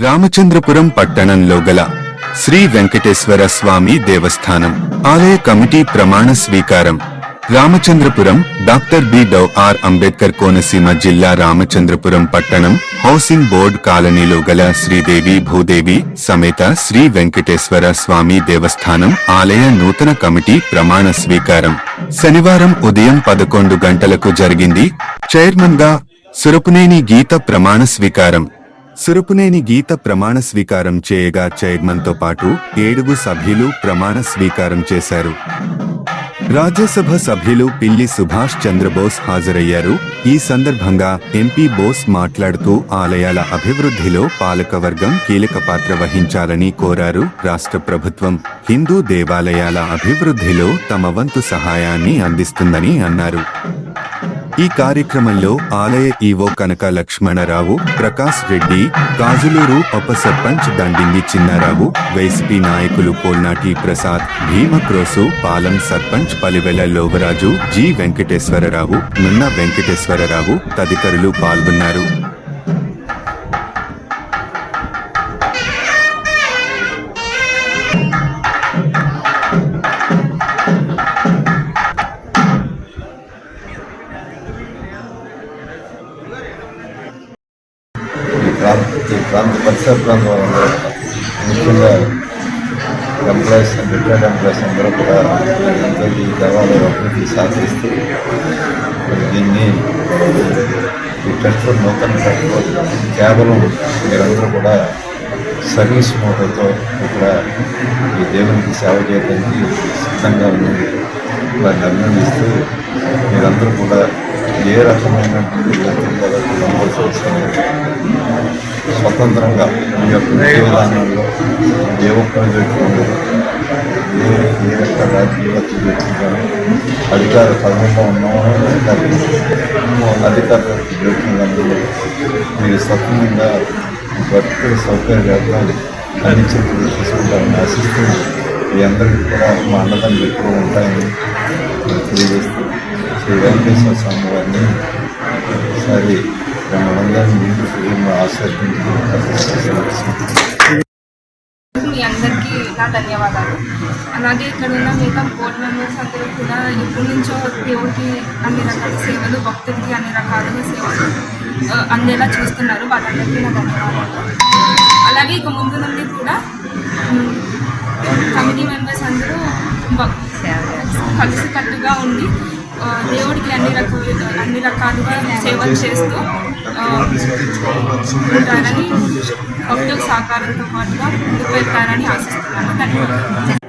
రామచంద్రపురం పట్టణంలో గల శ్రీ వెంకటేశ్వర స్వామి దేవస్థానం. ఆలయ కమిటీ ప్రమాణ స్వీకారం. Ramachandrapuram doctor B. డౌ. ఆర్. అంబేద్కర్ కోనసీమ జిల్లా రామచంద్రపురం పట్టణం హౌసింగ్ బోర్డ్ కాలనీలో గల శ్రీదేవి భూదేవి సమేత శ్రీ వెంకటేశ్వర స్వామి దేవస్థానం ఆలయ నూతన కమిటీ ప్రమాణ స్వీకారం. శనివారం ఉదయం పదకొండు గంటలకు జరిగింది. చైర్మన్గా సురపునేని గీత ప్రమాణ స్వీకారం. సురపునేని గీత ప్రమాణ స్వీకారం చేయగా చైర్మన్తో పాటు ఏడుగు సభ్యులు ప్రమాణ స్వీకారం చేశారు. రాజ్యసభ సభ్యులు పిల్లి సుభాష్ చంద్రబోస్ హాజరయ్యారు. ఈ సందర్భంగా ఎంపీ బోస్ మాట్లాడుతూ ఆలయాల అభివృద్ధిలో పాలకవర్గం కీలక పాత్ర వహించాలని కోరారు. రాష్ట్ర ప్రభుత్వం హిందూ దేవాలయాల అభివృద్ధిలో తమ వంతు సహాయాన్ని అందిస్తుందని అన్నారు. ఈ కార్యక్రమంలో ఆలయ ఈవో కనక లక్ష్మణరావు ప్రకాష్ రెడ్డి కాజులూరు ఉప సర్పంచ్ దండింగి చిన్నారావు వైసీపీ నాయకులు పోల్నాటి ప్రసాద్ భీమక్రోసు పాలెం సర్పంచ్ పలివెల లోవరాజు జి వెంకటేశ్వరరావు నున్న వెంకటేశ్వరరావు తదితరులు పాల్గొన్నారు. ప్రాంత ఈ ప్రాంత పరిసర ప్రాంతం వాళ్ళందరూ ముఖ్యంగా ఎంప్లాయీస్ రిటైర్డ్ ఎంప్లాయీస్ అందరూ కూడా ఎంతో ఈ దేవాలయ అభివృద్ధి సాధిస్తూ దీన్ని ఈ ట్రస్ట్ నూతన ట్రస్ట్ కేవలం మీరందరూ కూడా సర్వీస్ మోటోతో ఇక్కడ ఈ దేవునికి సేవ చేయడానికి సిద్ధంగా ఉన్నది వారిని అభినందిస్తూ మీరందరూ కూడా ఏ రకమైనటువంటి స్వతంత్రంగా ఈ యొక్క విధానంలో ఏ ఒక్కరు వ్యక్తి ఏ ఏ యొక్క రాజకీయ వ్యక్తి కానీ అధికార పదంలో ఉన్నామో అధికారులు అధికార వ్యక్తులందరూ మీరు స్వతంత్రంగా భక్తుల సౌకర్యాలు అందించేందుకు తీసుకుంటారని ఆశిస్తూ మీ అందరికీ కూడా మా అన్నదాన్ని ఎక్కువ ఉంటాయని తెలియజేస్తూ శ్రీ వెంకటేశ్వర స్వామి వారిని ఒకసారి మనందరినీ ఆశీర్వదించి మీ అందరికీ నా ధన్యవాదాలు. అలాగే ఇక్కడ ఉన్న మిగతా బోర్డు మెంబర్స్ అందరూ కూడా ఎప్పటి నుంచో దేవుడికి అన్ని రకాల సేవలు భక్తులకి అన్ని రకాలుగా సేవలు అందేలా చూస్తున్నారు. వాళ్ళందరికీ నా ధన్యవాదాలు. అలాగే ఇక ముందు నుండి కూడా కమిటీ మెంబర్స్ అందరూ కలిసికట్టుగా ఉండి దేవుడికి అన్ని రకాలు అన్ని రకాలుగా సేవలు చేస్తూ ఉంటారని భక్తుల సహకారంతో పాటుగా ముందుకు వెళ్తారని ఆశిస్తున్నాను. ధన్యవాదాలు.